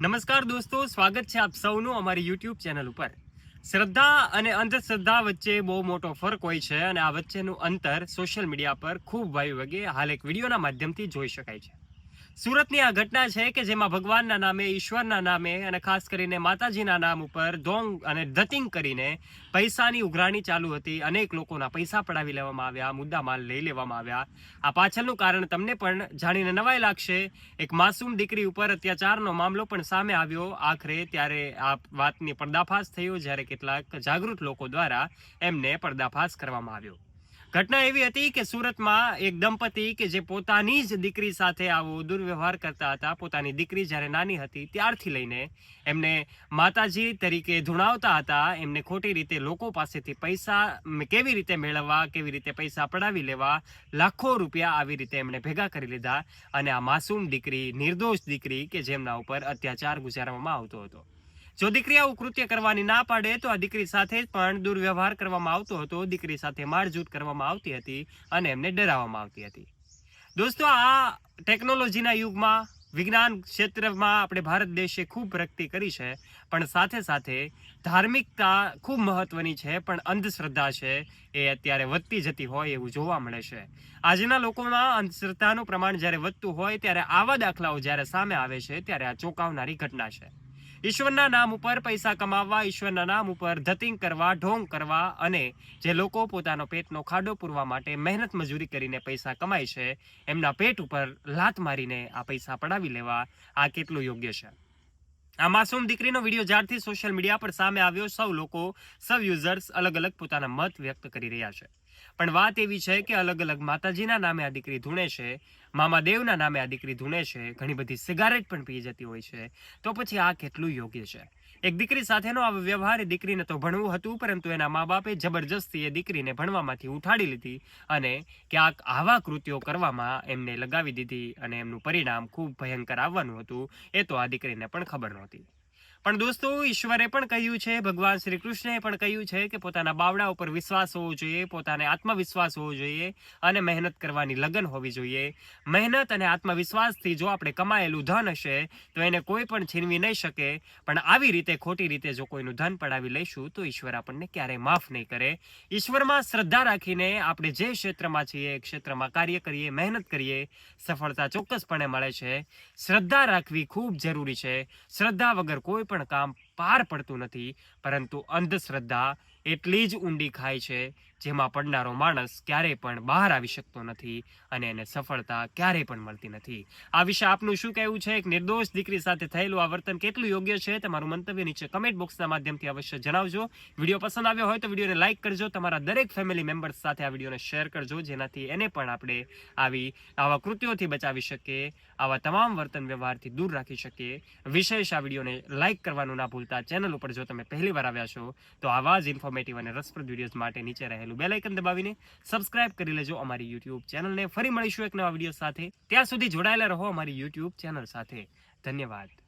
નમસ્કાર દોસ્તો, સ્વાગત છે આપ સૌનું અમારી યુટ્યુબ ચેનલ ઉપર. શ્રદ્ધા અને અંધશ્રદ્ધા વચ્ચે બહુ મોટો ફરક હોય છે અને આ વચ્ચેનું અંતર સોશિયલ મીડિયા પર ખૂબ વાયુ વગે હાલ એક વિડીયોના માધ્યમથી જોઈ શકાય છે. સુરતની આ ઘટના છે કે જેમાં ભગવાનના નામે, ઈશ્વરના નામે અને ખાસ કરીને માતાજીના નામ ઉપર ધોંગ અને ધતિંગ કરીને પૈસાની ઉઘરાણી ચાલુ હતી. અનેક લોકોના પૈસા પડાવી લેવામાં આવ્યા મુદ્દા માલ લઈ લેવામાં આવ્યા. આ પાછળનું કારણ તમને પણ જાણીને નવાઈ લાગશે. એક માસૂમ દીકરી ઉપર અત્યાચારનો મામલો પણ સામે આવ્યો. આખરે ત્યારે આ વાતની પર્દાફાશ થયો, જ્યારે કેટલાક જાગૃત લોકો દ્વારા એમને પર્દાફાશ કરવામાં આવ્યો. ઘટના એવી હતી કે સુરતમાં એક દંપતી કે જે પોતાની જ દીકરી સાથે આવો દુર્વ્યવહાર કરતા હતા, પોતાની દીકરી જ્યારે નાની હતી ત્યારથી લઈને એમને માતાજી તરીકે ધૂણાવતા હતા, એમને ખોટી રીતે લોકો પાસેથી પૈસા કેવી રીતે મેળવવા, કેવી રીતે પૈસા પડાવી લેવા, લાખો રૂપિયા આવી રીતે એમણે ભેગા કરી લીધા અને આ માસૂમ દીકરી, નિર્દોષ દીકરી કે જેમના ઉપર અત્યાચાર ગુજારવામાં આવતો હતો. જો દીકરી આવું કૃત્ય કરવાની ના પાડે, તો આ દીકરી સાથે પણ દુર્વ્યવહાર કરવામાં આવતો હતો. દીકરી સાથે મારઝૂટ કરવામાં આવતી હતી અને એમને ડરાવવામાં આવતી હતી. દોસ્તો, આ ટેકનોલોજીના યુગમાં, વિજ્ઞાન ક્ષેત્રમાં આપણે ભારત દેશે ખૂબ પ્રગતિ કરી છે, પણ સાથે સાથે ધાર્મિકતા ખૂબ મહત્વની છે, પણ અંધશ્રદ્ધા છે, એ અત્યારે વધતી જતી હોય એવું જોવા મળે છે. આજના લોકોમાં અંધશ્રદ્ધાનું પ્રમાણ જ્યારે વધતું હોય, ત્યારે આવા દાખલાઓ જ્યારે સામે આવે છે, ત્યારે આ ચોંકાવનારી ઘટના છે. ઈશ્વરના નામ ઉપર પૈસા કમાવવા, ઈશ્વરના નામ ઉપર ધતિંગ કરવા, ઢોંગ કરવા અને જે લોકો પોતાનો પેટનો ખાડો પૂરવા માટે મહેનત મજૂરી કરીને પૈસા કમાય છે, એમના પેટ ઉપર લાત મારીને આ પૈસા પડાવી લેવા આ કેટલું યોગ્ય છે? આ માસૂમ દીકરીનો વીડિયો જ્યારથી સોશિયલ મીડિયા પર સામે આવ્યો, સૌ લોકો સૌ યુઝર્સ અલગ અલગ પોતાના મત વ્યક્ત કરી રહ્યા છે. પણ વાત એવી છે કે અલગ અલગ માતાજીના નામે આ દીકરી ધૂણે છે, મામા દેવના નામે આ દીકરી ધૂણે છે, ઘણી બધી સિગારેટ પણ પી જતી હોય છે. તો પછી આ કેટલું યોગ્ય છે? એક દીકરી સાથેનો આ વ્યવહાર દીકરીને તો ભણવું હતું, પરંતુ એના મા બાપે જબરજસ્તી એ દીકરીને ભણવામાંથી ઉઠાડી લીધી અને ક્યાંક આવા કૃત્યો કરવામાં એમને લગાવી દીધી અને એમનું પરિણામ ખૂબ ભયંકર આવવાનું હતું. એ તો આ દીકરીને પણ ખબર નહોતી. પણ દોસ્તો, ઈશ્વરે પણ કહ્યું છે, ભગવાન શ્રી કૃષ્ણએ પણ કહ્યું છે કે પોતાના બાવડા ઉપર વિશ્વાસ હોવો જોઈએ, પોતાને આત્મવિશ્વાસ હોવો જોઈએ અને મહેનત કરવાની લગન હોવી જોઈએ. મહેનત અને આત્મવિશ્વાસથી જો આપણે કમાયેલું ધન હશે, તો એને કોઈ પણ છીનવી નહીં શકે. પણ આવી રીતે, ખોટી રીતે જો કોઈનું ધન પડાવી લઈશું, તો ઈશ્વર આપણને ક્યારેય માફ નહીં કરે. ઈશ્વરમાં શ્રદ્ધા રાખીને આપણે જે ક્ષેત્રમાં છીએ એ ક્ષેત્રમાં કાર્ય કરીએ, મહેનત કરીએ, સફળતા ચોક્કસપણે મળે છે. શ્રદ્ધા રાખવી ખૂબ જરૂરી છે. શ્રદ્ધા વગર કોઈ પણ કામ પાર પડતું નથી, પરંતુ અંધશ્રદ્ધા એટલી જ ઊંડી ખાય છે, જેમાં પડનારો માણસ ક્યારેય પણ બહાર આવી શકતો નથી અને એને સફળતા ક્યારેય પણ મળતી નથી. આ વિશે આપનું શું કહેવું છે? એક નિર્દોષ દીકરી સાથે થયેલું આ વર્તન કેટલું યોગ્ય છે? તમારું મંતવ્ય નીચે કમેન્ટ બોક્સના માધ્યમથી અવશ્ય જણાવજો. વીડિયો પસંદ આવ્યો હોય તો વિડીયોને લાઇક કરજો. તમારા દરેક ફેમિલી મેમ્બર્સ સાથે આ વિડીયોને શેર કરજો, જેનાથી એને પણ આપણે આવી આવા કૃત્યોથી બચાવી શકીએ, આવા તમામ વર્તન વ્યવહારથી દૂર રાખી શકીએ. વિશેષ આ વિડીયોને લાઇક કરવાનું ના ભૂલતા. ચેનલ ઉપર જો તમે પહેલી વાર આવ્યા છો, તો આવા જ ઇન્ફોર્મેટિવ અને રસપ્રદ વિડીયોઝ માટે નીચે રહેલું બેલાઇકન દબાવીને સબસ્ક્રાઇબ કરી લેજો અમારી યુટ્યુબ ચેનલને ફરી મળીશું એક નવા વીડિયો સાથે. ત્યાં સુધી જોડાયેલા રહો અમારી યુટ્યુબ ચેનલ સાથે. ધન્યવાદ.